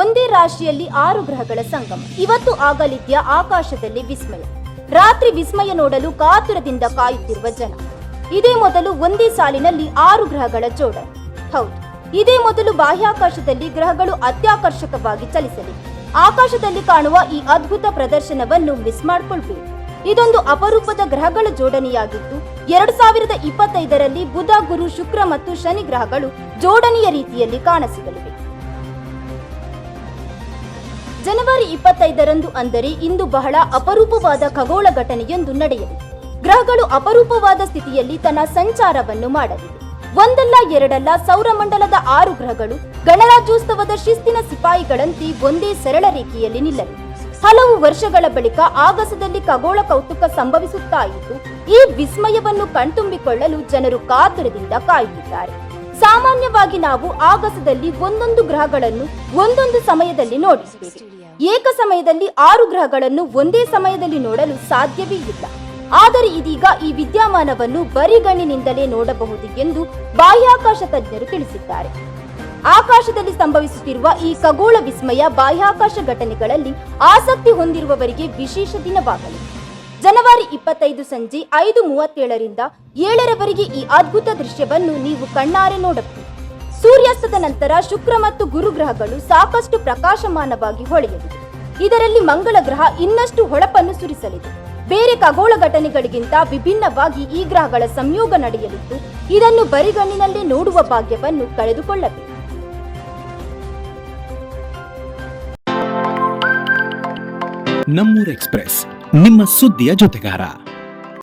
ಒಂದೇ ರಾಶಿಯಲ್ಲಿ ಆರು ಗ್ರಹಗಳ ಸಂಗಮ. ಇವತ್ತು ಆಗಲಿದ್ಯ ಆಕಾಶದಲ್ಲಿ ವಿಸ್ಮಯ. ರಾತ್ರಿ ವಿಸ್ಮಯ ನೋಡಲು ಕಾತುರದಿಂದ ಕಾಯುತ್ತಿರುವ ಜನ. ಇದೇ ಮೊದಲು ಒಂದೇ ಸಾಲಿನಲ್ಲಿ ಆರು ಗ್ರಹಗಳ ಜೋಡಣೆ ಹೌದು, ಇದೇ ಮೊದಲು ಬಾಹ್ಯಾಕಾಶದಲ್ಲಿ ಗ್ರಹಗಳು ಅತ್ಯಾಕರ್ಷಕವಾಗಿ ಚಲಿಸಲಿ. ಆಕಾಶದಲ್ಲಿ ಕಾಣುವ ಈ ಅದ್ಭುತ ಪ್ರದರ್ಶನವನ್ನು ಮಿಸ್ ಮಾಡಿಕೊಳ್ಬೇಕು ಇದೊಂದು ಅಪರೂಪದ ಗ್ರಹಗಳ ಜೋಡಣೆಯಾಗಿದ್ದು, ಎರಡು ಸಾವಿರದ ಇಪ್ಪತ್ತೈದರಲ್ಲಿ ಬುಧ, ಗುರು, ಶುಕ್ರ ಮತ್ತು ಶನಿ ಗ್ರಹಗಳು ಜೋಡಣೆಯ ರೀತಿಯಲ್ಲಿ ಕಾಣಸಿಗಲಿವೆ. ಜನವರಿ ಇಪ್ಪತ್ತೈದರಂದು ಅಂದರೆ ಇಂದು ಬಹಳ ಅಪರೂಪವಾದ ಖಗೋಳ ಘಟನೆಯೊಂದು ನಡೆಯಲಿದೆ ಗ್ರಹಗಳು ಅಪರೂಪವಾದ ಸ್ಥಿತಿಯಲ್ಲಿ ತನ್ನ ಸಂಚಾರವನ್ನು ಮಾಡಲಿವೆ ಒಂದಲ್ಲ ಎರಡಲ್ಲ ಸೌರಮಂಡಲದ ಆರು ಗ್ರಹಗಳು, ಗಣರಾಜ್ಯೋತ್ಸವದ ಶಿಸ್ತಿನ ಸಿಪಾಯಿಗಳಂತೆ ಒಂದೇ ಸರಳ ರೇಖೆಯಲ್ಲಿ ನಿಲ್ಲಲಿವೆ ಹಲವು ವರ್ಷಗಳ ಬಳಿಕ ಆಗಸದಲ್ಲಿ ಖಗೋಳ ಕೌತುಕ ಸಂಭವಿಸುತ್ತಾ ಇದ್ದು, ಈ ವಿಸ್ಮಯವನ್ನು ಕಣ್ತುಂಬಿಕೊಳ್ಳಲು ಜನರು ಕಾತುರದಿಂದ ಕಾಯುತ್ತಿದ್ದಾರೆ. ಸಾಮಾನ್ಯವಾಗಿ ನಾವು ಆಗಸದಲ್ಲಿ ಒಂದೊಂದು ಗ್ರಹಗಳನ್ನು ಒಂದೊಂದು ಸಮಯದಲ್ಲಿ ನೋಡುತ್ತೇವೆ ಏಕ ಸಮಯದಲ್ಲಿ ಆರು ಗ್ರಹಗಳನ್ನು ಒಂದೇ ಸಮಯದಲ್ಲಿ ನೋಡಲು ಸಾಧ್ಯವೇ ಇಲ್ಲ. ಆದರೆ ಇದೀಗ ಈ ವಿದ್ಯಮಾನವನ್ನು ಬರಿಗಣ್ಣಿನಿಂದಲೇ ನೋಡಬಹುದು ಎಂದು ಬಾಹ್ಯಾಕಾಶ ತಜ್ಞರು ತಿಳಿಸಿದ್ದಾರೆ. ಆಕಾಶದಲ್ಲಿ ಸಂಭವಿಸುತ್ತಿರುವ ಈ ಖಗೋಳ ವಿಸ್ಮಯ ಬಾಹ್ಯಾಕಾಶ ಘಟನೆಗಳಲ್ಲಿ ಆಸಕ್ತಿ ಹೊಂದಿರುವವರಿಗೆ ವಿಶೇಷ ದಿನವಾಗಲಿದೆ ಜನವರಿ ಇಪ್ಪತ್ತೈದು ಸಂಜೆ ಐದು ಮೂವತ್ತೇಳರಿಂದ ಏಳರವರೆಗೆ ಈ ಅದ್ಭುತ ದೃಶ್ಯವನ್ನು ನೀವು ಕಣ್ಣಾರೆ ನೋಡಬಹುದು. ಸೂರ್ಯಾಸ್ತದ ನಂತರ ಶುಕ್ರ ಮತ್ತು ಗುರು ಗ್ರಹಗಳು ಸಾಕಷ್ಟು ಪ್ರಕಾಶಮಾನವಾಗಿ ಹೊಳೆಯಲಿವೆ ಇದರಲ್ಲಿ ಮಂಗಳ ಗ್ರಹ ಇನ್ನಷ್ಟು ಹೊಳಪನ್ನು ಸುರಿಸಲಿದೆ. ಬೇರೆ ಖಗೋಳ ಘಟನೆಗಳಿಗಿಂತ ವಿಭಿನ್ನವಾಗಿ ಈ ಗ್ರಹಗಳ ಸಂಯೋಗ ನಡೆಯಲಿದ್ದು, ಇದನ್ನು ಬರಿಗಣ್ಣಿನಲ್ಲೇ ನೋಡುವ ಭಾಗ್ಯವನ್ನು ಕಳೆದುಕೊಳ್ಳಬೇಕು. ನಮ್ಮೂರ್ ಎಕ್ಸ್ಪ್ರೆಸ್ ನಿಮ್ಮ ಸುದ್ದಿಯ ಜೊತೆಗಾರ.